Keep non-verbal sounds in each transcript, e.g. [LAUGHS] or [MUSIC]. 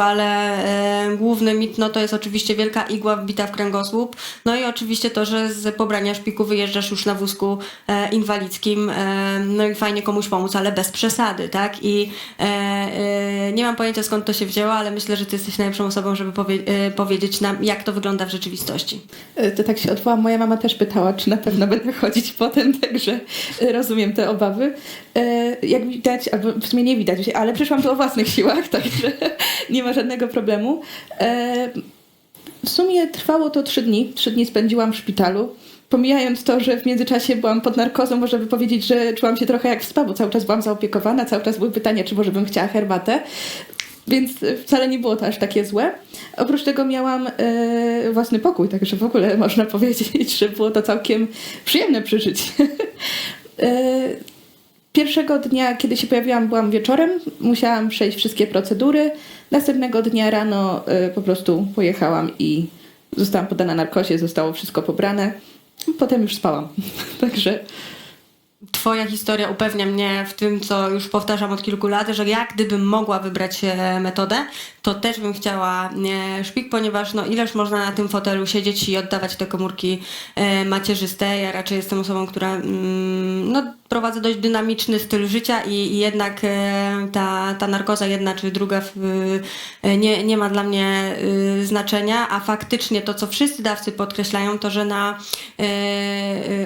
ale główny mit no, to jest oczywiście wielka igła wbita w kręgosłup. No i oczywiście to, że z pobrania szpiku wyjeżdżasz już na wózku e, inwalidzkim. E, no i fajnie komuś pomóc, ale bez przesady, tak? I e, e, nie mam pojęcia skąd to się wzięło, ale myślę, że ty jesteś najlepszą osobą, żeby powie, e, powiedzieć nam, jak to wygląda w rzeczywistości. E, To tak się odwołam. Moja mama też pytała, czy na pewno będę chodzić potem, [LAUGHS] także e, rozumiem te obawy. E, Jak widać, albo w sumie nie widać, ale przyszłam tu o własnych siłach, [LAUGHS] także nie ma żadnego problemu. E, W sumie trwało to trzy dni. Trzy dni spędziłam w szpitalu. Pomijając to, że w międzyczasie byłam pod narkozą, można by powiedzieć, że czułam się trochę jak w spa, bo cały czas byłam zaopiekowana, cały czas były pytania, czy może bym chciała herbatę. Więc e, wcale nie było to aż takie złe. Oprócz tego miałam e, własny pokój, także w ogóle [LAUGHS] można powiedzieć, że było to całkiem przyjemne przeżycie. [LAUGHS] e, pierwszego dnia, kiedy się pojawiłam, byłam wieczorem. Musiałam przejść wszystkie procedury. Następnego dnia rano e, po prostu pojechałam i zostałam podana narkozie, zostało wszystko pobrane. Potem już spałam. [LAUGHS] także Twoja historia upewnia mnie w tym, co już powtarzam od kilku lat, że jak gdybym mogła wybrać e, metodę, to też bym chciała e, szpik, ponieważ no ileż można na tym fotelu siedzieć i oddawać te komórki e, macierzyste. Ja raczej jestem osobą, która mm, no, prowadzę dość dynamiczny styl życia i, jednak ta, ta narkoza jedna czy druga nie, nie ma dla mnie znaczenia, a faktycznie to, co wszyscy dawcy podkreślają, to, że na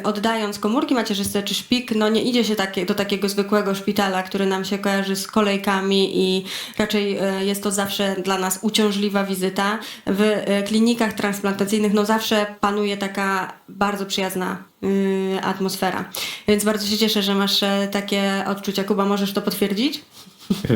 oddając komórki macierzyste czy szpik, no nie idzie się takie, do takiego zwykłego szpitala, który nam się kojarzy z kolejkami i raczej e, jest to zawsze dla nas uciążliwa wizyta. W e, klinikach transplantacyjnych no zawsze panuje taka bardzo przyjazna y, atmosfera. Więc bardzo się cieszę, że masz e, takie odczucia. Kuba, możesz to potwierdzić?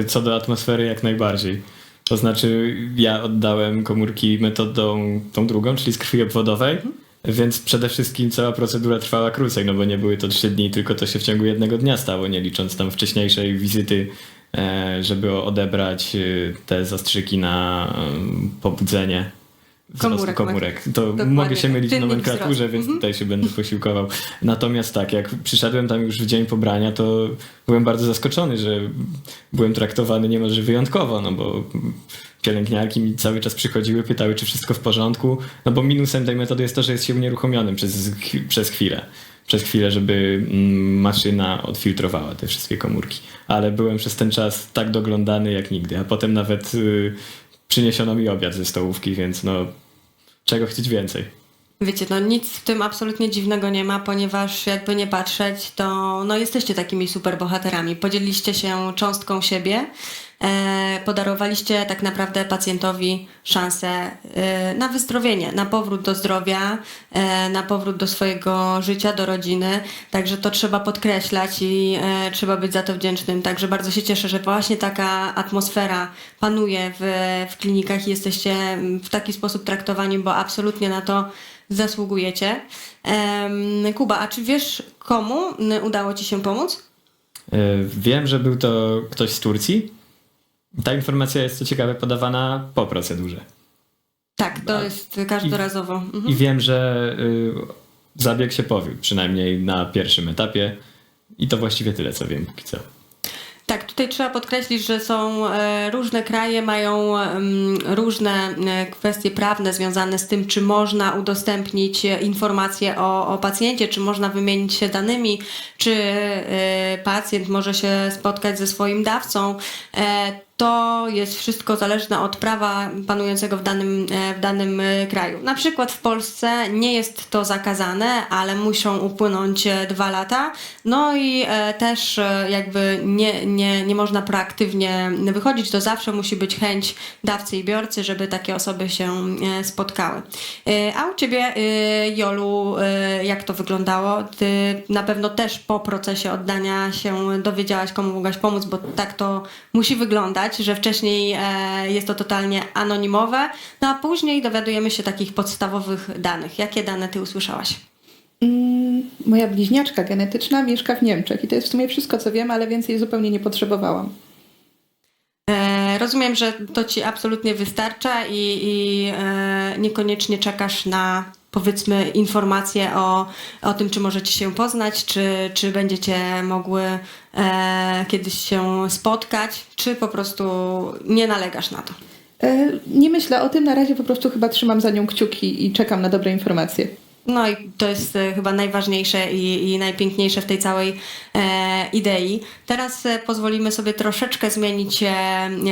Co do atmosfery, jak najbardziej. To znaczy, ja oddałem komórki metodą tą drugą, czyli z krwi obwodowej, więc przede wszystkim cała procedura trwała krócej, no bo nie były to trzy dni, tylko to się w ciągu jednego dnia stało, nie licząc tam wcześniejszej wizyty, e, żeby odebrać e, te zastrzyki na e, pobudzenie Komórek, komórek. To dokładnie mogę się tak. mylić w nomenklaturze, wzrostu. więc Mhm. tutaj się będę posiłkował. Natomiast tak, jak przyszedłem tam już w dzień pobrania, to byłem bardzo zaskoczony, że byłem traktowany niemalże wyjątkowo, no bo pielęgniarki mi cały czas przychodziły, pytały, czy wszystko w porządku, no bo minusem tej metody jest to, że jest się unieruchomionym przez, przez chwilę. Przez chwilę, żeby mm, maszyna odfiltrowała te wszystkie komórki. Ale byłem przez ten czas tak doglądany jak nigdy, a potem nawet y, przyniesiono mi obiad ze stołówki, więc no czego chcieć więcej. Wiecie, no nic w tym absolutnie dziwnego nie ma, ponieważ jakby nie patrzeć, to no jesteście takimi superbohaterami. Podzieliliście się cząstką siebie, podarowaliście tak naprawdę pacjentowi szansę e, na wyzdrowienie, na powrót do zdrowia, e, na powrót do swojego życia, do rodziny. Także to trzeba podkreślać i e, trzeba być za to wdzięcznym. Także bardzo się cieszę, że właśnie taka atmosfera panuje w, w klinikach i jesteście w taki sposób traktowani, bo absolutnie na to zasługujecie. Kuba, a czy wiesz, komu udało ci się pomóc? Wiem, że był to ktoś z Turcji. Ta informacja jest co ciekawe podawana po procedurze. Tak, to A- jest każdorazowo. Mhm. I wiem, że y, zabieg się powiódł, przynajmniej na pierwszym etapie. I to właściwie tyle, co wiem póki co. Tak, tutaj trzeba podkreślić, że są e, różne kraje, mają różne e, kwestie prawne związane z tym, czy można udostępnić informacje o, o pacjencie, czy można wymienić się danymi, czy e, pacjent może się spotkać ze swoim dawcą. To jest wszystko zależne od prawa panującego w danym, e, w danym e, kraju. Na przykład w Polsce nie jest to zakazane, ale muszą upłynąć e, dwa lata. No i też jakby nie, nie, nie można proaktywnie wychodzić, to zawsze musi być chęć dawcy i biorcy, żeby takie osoby się spotkały. A u ciebie, Jolu, jak to wyglądało? Ty na pewno też po procesie oddania się dowiedziałaś, komu mogłaś pomóc, bo tak to musi wyglądać, że wcześniej e, jest to totalnie anonimowe, no a później dowiadujemy się takich podstawowych danych. Jakie dane ty usłyszałaś? mm, moja bliźniaczka genetyczna mieszka w Niemczech i to jest w sumie wszystko, co wiem, ale więcej zupełnie nie potrzebowałam. E, rozumiem, że to ci absolutnie wystarcza i, i e, niekoniecznie czekasz na powiedzmy informacje o, o tym, czy możecie się poznać, czy, czy będziecie mogły e, kiedyś się spotkać, czy po prostu nie nalegasz na to. E, Nie myślę o tym, na razie po prostu chyba trzymam za nią kciuki i czekam na dobre informacje. No i to jest e, chyba najważniejsze i, i najpiękniejsze w tej całej e, idei. Teraz e, pozwolimy sobie troszeczkę zmienić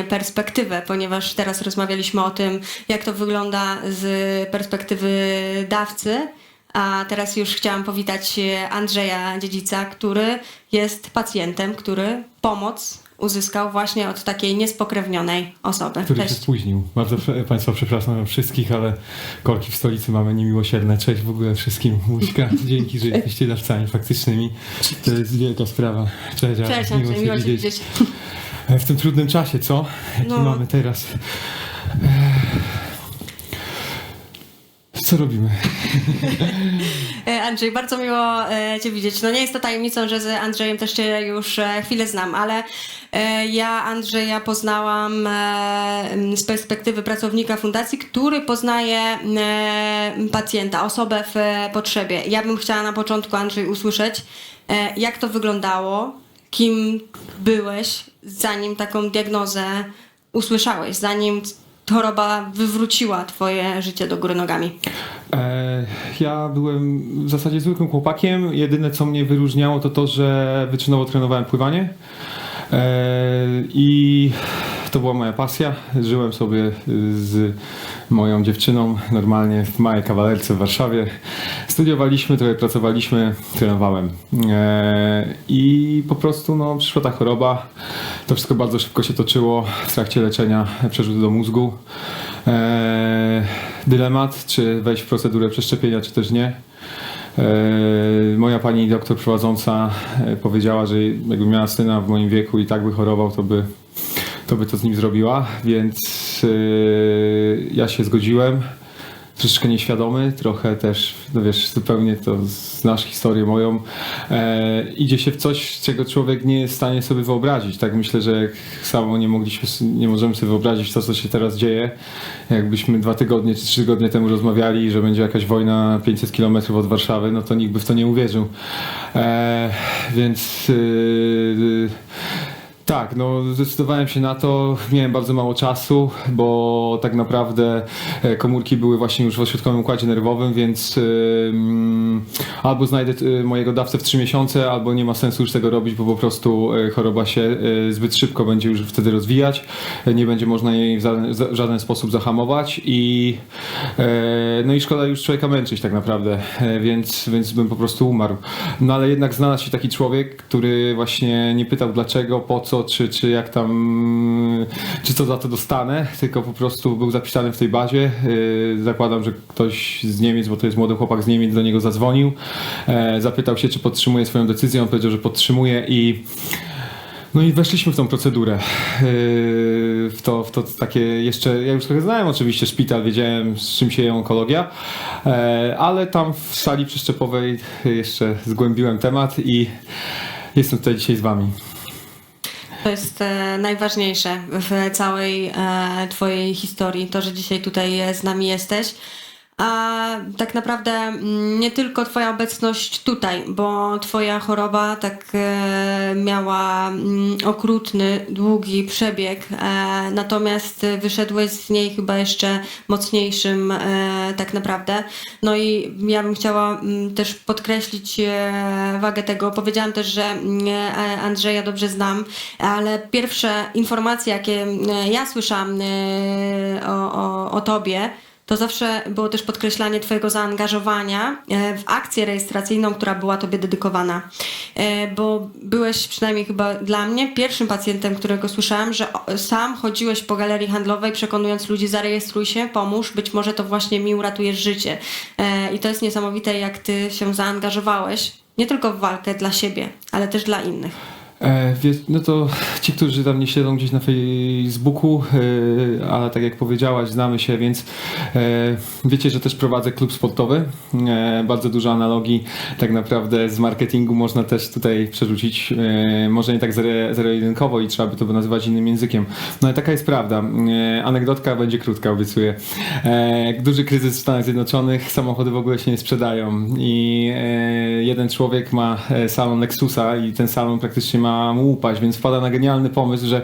perspektywę, ponieważ teraz rozmawialiśmy o tym, jak to wygląda z perspektywy dawcy. A teraz już chciałam powitać Andrzeja Dziedzica, który jest pacjentem, który pomoc uzyskał właśnie od takiej niespokrewnionej osoby. który się Cześć. spóźnił. Bardzo Państwa przepraszam wszystkich, ale korki w stolicy mamy niemiłosierne. Cześć w ogóle wszystkim. Łuśka, [LAUGHS] dzięki, że jesteście dawcami faktycznymi. To jest wielka sprawa. Cześć. Cześć miło Cię widzieć. W tym trudnym czasie, co? Jaki No. mamy teraz? Co robimy? E, Andrzej, bardzo miło e, Cię widzieć. No nie jest to tajemnicą, że z Andrzejem też Cię już e, chwilę znam, ale ja Andrzeja poznałam z perspektywy pracownika fundacji, który poznaje pacjenta, osobę w potrzebie. Ja bym chciała na początku, Andrzej, usłyszeć, jak to wyglądało, kim byłeś, zanim taką diagnozę usłyszałeś, zanim choroba wywróciła Twoje życie do góry nogami. E, ja byłem w zasadzie zwykłym chłopakiem. Jedyne, co mnie wyróżniało, to to, że wyczynowo trenowałem pływanie. E, I to była moja pasja. Żyłem sobie z moją dziewczyną normalnie w małej kawalerce w Warszawie. Studiowaliśmy, trochę pracowaliśmy, trenowałem. E, I po prostu no, przyszła ta choroba. To wszystko bardzo szybko się toczyło w trakcie leczenia przerzutu do mózgu. E, dylemat, czy wejść w procedurę przeszczepienia, czy też nie. E, Moja pani doktor prowadząca powiedziała, że jakby miała syna w moim wieku i tak by chorował, to by to, by to z nim zrobiła, więc e, ja się zgodziłem. Troszeczkę nieświadomy, trochę też, no wiesz, zupełnie to znasz historię moją. E, idzie się w coś, czego człowiek nie jest w stanie sobie wyobrazić. Tak myślę, że jak samo nie mogliśmy, nie możemy sobie wyobrazić to, co się teraz dzieje. Jakbyśmy dwa tygodnie czy trzy tygodnie temu rozmawiali, że będzie jakaś wojna 500 km od Warszawy, no to nikt by w to nie uwierzył. E, więc yy, tak, no zdecydowałem się na to. Miałem bardzo mało czasu, bo tak naprawdę e, komórki były właśnie już w ośrodkowym układzie nerwowym, więc ym, albo znajdę y, mojego dawcę w 3 miesiące, albo nie ma sensu już tego robić, bo po prostu e, choroba się e, zbyt szybko będzie już wtedy rozwijać. E, Nie będzie można jej w żaden, w żaden sposób zahamować i e, no i szkoda już człowieka męczyć tak naprawdę, e, więc, więc bym po prostu umarł. No ale jednak znalazł się taki człowiek, który właśnie nie pytał dlaczego, po co, czy, czy jak tam, czy co za to dostanę, tylko po prostu był zapisany w tej bazie. E, Zakładam, że ktoś z Niemiec, bo to jest młody chłopak z Niemiec, do niego zadzwonił, e, zapytał się, czy podtrzymuje swoją decyzję, on powiedział, że podtrzymuje i no i weszliśmy w tą procedurę. Yy, W to, w to takie jeszcze. Ja już trochę znałem oczywiście szpital, wiedziałem z czym się je onkologia, e, ale tam w sali przeszczepowej jeszcze zgłębiłem temat i jestem tutaj dzisiaj z Wami. To jest e, najważniejsze w całej e, Twojej historii, to, że dzisiaj tutaj e, z nami jesteś. A tak naprawdę mm, nie tylko Twoja obecność tutaj, bo Twoja choroba tak e, miała mm, okrutny, długi przebieg, e, natomiast wyszedłeś z niej chyba jeszcze mocniejszym e, tak naprawdę. No i ja bym chciała mm, też podkreślić wagę tego. Powiedziałam też, że Andrzeja dobrze znam, ale pierwsze informacje, jakie ja słyszałam o, o, o tobie, to zawsze było też podkreślanie Twojego zaangażowania e, w akcję rejestracyjną, która była Tobie dedykowana. E, Bo byłeś przynajmniej chyba dla mnie pierwszym pacjentem, którego słyszałam, że sam chodziłeś po galerii handlowej, przekonując ludzi, zarejestruj się, pomóż, być może to właśnie mi uratujesz życie. E, I to jest niesamowite, jak Ty się zaangażowałeś. Nie tylko w walkę dla siebie, ale też dla innych. E, no to [LAUGHS] ci, którzy tam nie śledzą gdzieś na Facebooku, ale tak jak powiedziałaś, znamy się, więc e, wiecie, że też prowadzę klub sportowy. E, bardzo dużo analogii tak naprawdę z marketingu można też tutaj przerzucić. Może nie tak zero- zero-jedynkowo i trzeba by to nazywać innym językiem. No ale taka jest prawda. Anegdotka będzie krótka, obiecuję. Duży kryzys w Stanach Zjednoczonych, samochody w ogóle się nie sprzedają i jeden człowiek ma salon Lexusa i ten salon praktycznie ma upaść, więc wpada na genialny pomysł, że